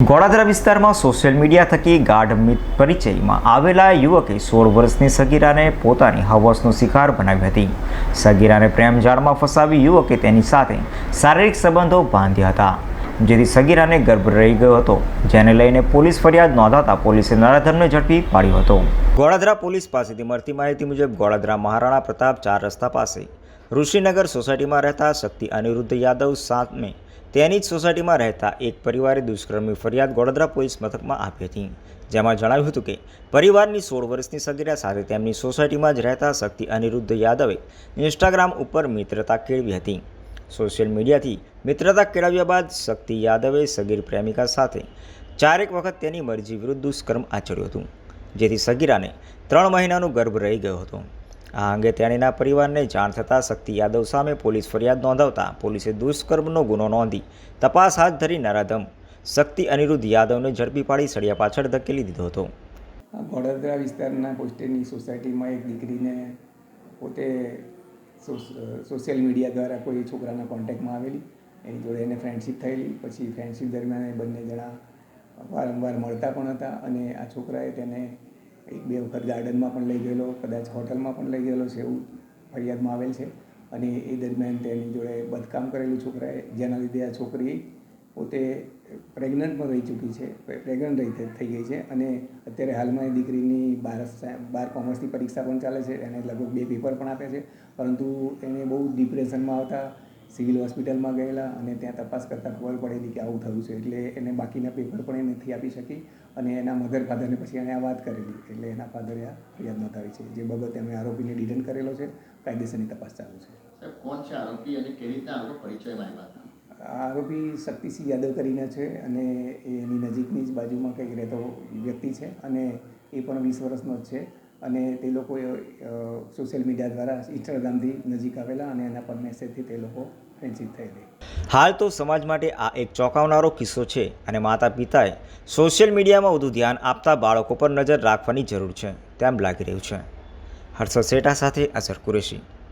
ગોળાદરા વિસ્તારમાં social media થકી ગાઢ પરિચયમાં આવેલા યુવકે સોળ વર્ષની સગીરાને પોતાની હવસનો શિકાર બનાવી હતી. સગીરાને પ્રેમ જાળમાં ફસાવી યુવકે તેની સાથે શારીરિક સંબંધો બાંધ્યા હતા. જેથી સગીરાને ગર્ભ રહી ગયો હતો, જેને લઈને પોલીસ ફરિયાદ નોંધાતા પોલીસે નરાધમને ઝડપી પાડ્યો હતો. ગોળાદરા પોલીસ પાસેથી મળતી માહિતી મુજબ ગોળાદરા મહારાણા પ્રતાપ ચાર રસ્તા પાસે ઋષિનગર સોસાયટીમાં રહેતા શક્તિ અનિરુદ્ધ યાદવ સામે તેની જ સોસાયટીમાં રહેતા એક પરિવારે દુષ્કર્મની ફરિયાદ ગોડોદરા પોલીસ મથકમાં આપી હતી. જેમાં જણાવ્યું હતું કે, પરિવારની સોળ વર્ષની સગીરા સાથે તેમની સોસાયટીમાં જ રહેતા શક્તિ અનિરુદ્ધ યાદવે ઇન્સ્ટાગ્રામ ઉપર મિત્રતા કેળવી હતી. સોશિયલ મીડિયાથી મિત્રતા કેળવ્યા બાદ શક્તિ યાદવે સગીર પ્રેમિકા સાથે ચારેક વખત તેની મરજી વિરુદ્ધ દુષ્કર્મ આચર્યું હતું, જેથી સગીરાને ત્રણ મહિનાનો ગર્ભ રહી ગયો હતો. આ અંગે તેણીના પરિવારને જાણ થતાં શક્તિ યાદવ સામે પોલીસ ફરિયાદ નોંધાવતા પોલીસે દુષ્કર્મનો ગુનો નોંધી તપાસ હાથ ધરી નરાધમ શક્તિ અનિરુદ્ધ યાદવને ઝડપી પાડી સળિયા પાછળ ધકેલી દીધો હતો. વડોદરા વિસ્તારના પોસ્ટેની સોસાયટીમાં એક દીકરીને પોતે સોશિયલ મીડિયા દ્વારા કોઈ છોકરાના કોન્ટેક્ટમાં આવેલી. એની જોડે એને ફ્રેન્ડશિપ થયેલી. પછી ફ્રેન્ડશિપ દરમિયાન એ બંને જણા વારંવાર મળતા પણ હતા અને આ છોકરાએ તેને એક બે વખત ગાર્ડનમાં પણ લઈ ગયેલો, કદાચ હોટલમાં પણ લઈ ગયેલો છે એવું ફરિયાદમાં આવેલ છે. અને એ દરમિયાન તેની જોડે બદકામ કરેલું છોકરાએ, જેના લીધે આ છોકરી પોતે પ્રેગ્નન્ટ પણ રહી ચૂકી છે પ્રેગ્નન્ટ રહી થઈ- ગઈ છે. અને અત્યારે હાલમાં એ દીકરીની બાર બાર કોમર્સની પરીક્ષા પણ ચાલે છે. એને લગભગ બે પેપર પણ આપ્યા છે. પરંતુ એને બહુ ડિપ્રેશનમાં આવતા સિવિલ હોસ્પિટલમાં ગયેલા અને ત્યાં તપાસ કરતાં ખબર પડેલી કે આવું થયું છે. એટલે એને બાકીના પેપર પણ એ નથી આપી શકી અને એના મધર ફાધરને પછી એણે આ વાત કરેલી. એટલે એના ફાધરે આ ફરિયાદ નોંધાવી છે. જે બાબતે અમે આરોપીને ડિટેન કરેલો છે કાયદેસરની તપાસ ચાલુ છે. કોણ છે આરોપી અને કેવી રીતના આ લોકો પરિચયમાં આવ્યા હતા? આરોપી શક્તિસિંહ યાદવ કરીને છે અને એ એની નજીકની જ બાજુમાં કંઈક રહેતો વ્યક્તિ છે અને એ પણ વીસ વર્ષનો જ છે. અને તે લોકો સોશિયલ મીડિયા દ્વારા ઇન્સ્ટાગ્રામથી નજીક આવેલા અને એના પર મેસેજથી તે લોકો ફ્રેન્ડશીપ થયેલી હાલ તો સમાજ માટે આ એક ચોંકાવનારો કિસ્સો છે અને માતા પિતાએ સોશિયલ મીડિયામાં વધુ ધ્યાન આપતા બાળકો પર નજર રાખવાની જરૂર છે તેમ લાગી રહ્યું છે. હર્ષદ શેઠા સાથે અસર કુરેશી.